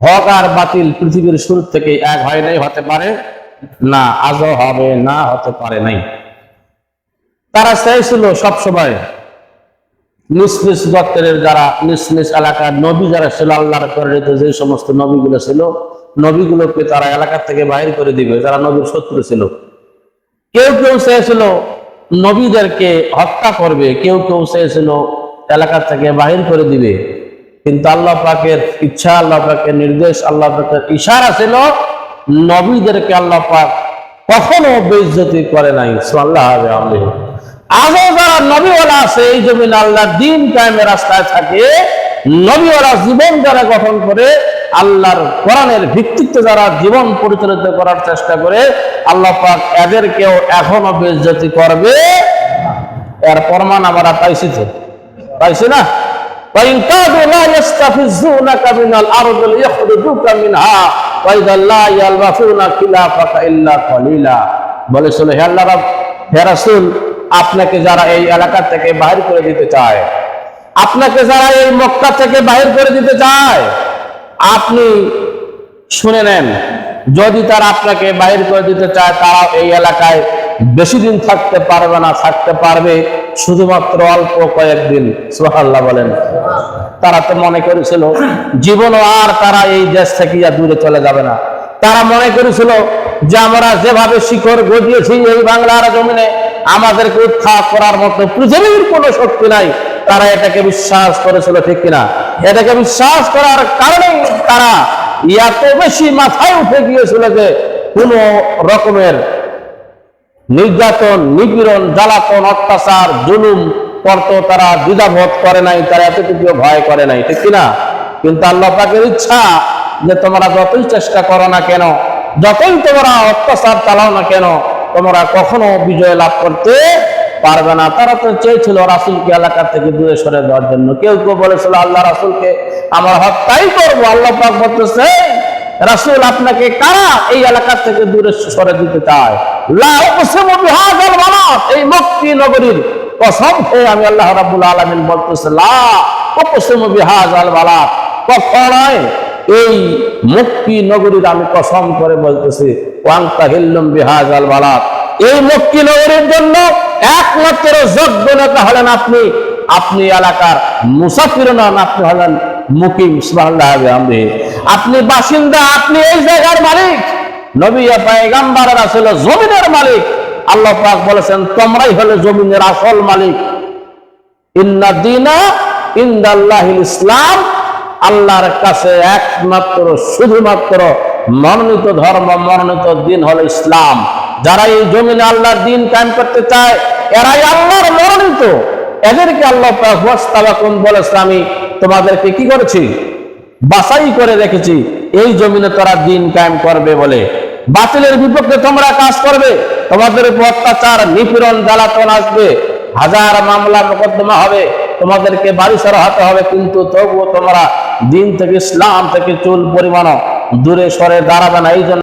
হক আর বাতিল পৃথিবীর শুরু থেকে এক হয় নাই, হতে পারে না, আজও হবে না, হতে পারে নাই। তারা চাইছিল সবসময় নিজ গোত্রের যারা, নিজ এলাকার নবী যারা ছিল, আল্লাহর প্রেরিত যে সমস্ত নবীগুলো ছিল, নবীগুলোকে তারা এলাকা থেকে বাহির করে দিবে, যারা নবীর শত্রু ছিল। কেউ কেউ চেয়েছিল নবীদেরকে হত্যা করবে, কেউ কেউ চেয়েছিল এলাকা থেকে বাহির করে দিবে। কিন্তু আল্লাহ পাকের ইচ্ছা, আল্লাহ পাকের নির্দেশ, আল্লাহ পাকের ইশারা ছিল নবীদেরকে আল্লাহ পাক কখনো বেইজ্জতি করে নাই। আল্লাহ আজও যারা নবীওয়ালা আছে, এই জমিন আল্লাহ দিন কায়েমের রাস্তায় থাকে, নবীওয়ালা জীবন যারা গঠন করে, আল্লাহর কোরআনের ভিত্তিতে যারা জীবন পরিচালিত করার চেষ্টা করে, আল্লাহ পাক এদেরকেও এখনও বেজ্জতি করবে। এর প্রমাণ আমরা পাইছি তো। পাইছি না? وإن كادوا لا يستفزونك من الأرض ليخرجوك منها وإذا لا يلبثون خلافك إلا قليلا বলেছিল হে আল্লাহ রাব হে রাসূল আপনাকে যারা এই এলাকা থেকে বাহির করে দিতে চায় আপনাকে যারা এই মক্কা থেকে বাহির করে দিতে চায় আপনি শুনে নেন যদি তারা আপনাকে বাহির করে দিতে চায় তারা এই এলাকায় বেশি দিন থাকতে পারবে না থাকতে পারবে শুধুমাত্র অল্প কয়েকদিন সুহাল্লাহ বলেন তারা তো মনে করেছিল, জীবনও আর তারা এই দেশ থেকে দূরে চলে যাবে না। তারা মনে করেছিল যে আমরা যেভাবে শিখর গজিয়েছি এই বাংলার জমিনে, আমাদেরকে উৎখাত করার মতো পৃথিবীর কোনো শক্তি নাই। তারা এটাকে বিশ্বাস করেছিল, ঠিক কিনা? এটাকে বিশ্বাস করার কারণেই তারা এত বেশি মাথায় উঠে গিয়েছিল যে কোন রকমের নির্যাতন, নিপীড়ন, জ্বালাতন, অত্যাচার, জুলুম করতো তারা দ্বিধা দ্বিধাবোধ করে নাই, তারা এতটুকু ভয় করে নাই, ঠিক কিনা? কিন্তু আল্লাহ পাকের ইচ্ছা যে তোমরা যতই চেষ্টা করো না কেন, যতই তোমরা অত্যাচার চালাও না কেন, তোমরা কখনো বিজয় লাভ করতে পারবে না। তারা তো চেয়েছিল রাসুলকে এলাকা থেকে দূরে সরে দেওয়ার জন্য। কেউ কেউ বলেছিল, আল্লাহ রাসুলকে আমার হত্যাই করব। আল্লাহ পাক বলতেছে, রাসুল আপনাকে কারা এই এলাকা থেকে দূরে সরে দিতে চায়? এই মক্কি নগরীর কসম খেয়ে আমি আল্লাহ রাব্বুল আলামিন বলতেছে, লা উকসিমু বিহাযাল বালাদ কখনোই এই মক্কি নগরীর আমি কসম করে বলতেছি ওয়াং তাহিল্লুম বিহাযাল বালাদ এই মক্কি নগরীর জন্য একমাত্র যোগ্য নেতা হলেন আপনি আপনি এলাকার মুসাফির নন, আপনি হলেন মুকিম বিহামদিহি। আপনি বাসিন্দা, আপনি এই জায়গার মালিক। নবী পায়গাম্বারেরা ছিল জমিনের মালিক। আল্লাহ পাক বলেছেন, তোমরাই হলে জমিনের আসল মালিক। ইন্না দিনা ইসলাম, আল্লাহর কাছে একমাত্র, শুধুমাত্র মনোনীত ধর্ম, মনোনীত দিন হলো ইসলাম। যারা এই জমিনে আল্লাহর দিন কায়েম করতে চায়, এরাই আল্লাহর মনোনীত। এদেরকে আল্লাহ ওয়াস্তাবাকুম বলেছে, আমি তোমাদেরকে কি করেছি? বাছাই করে রেখেছি। এই জমিনে তোরা দিন কায়েম করবে বলে। বাতিলের বিপক্ষে তোমরা কাজ করবে। তোমাদের উপর অত্যাচার, নিপীড়ন, জ্বালাতন আসবে। হাজার মামলা মোকদ্দমা হবে। তোমাদেরকে বাড়ি সারা হতে হবে, কিন্তু তবুও তোমরা দিন থেকে ইসলাম থেকে চুল পরিমাণ দূরে সরে দাঁড়াবে না। এই জন্য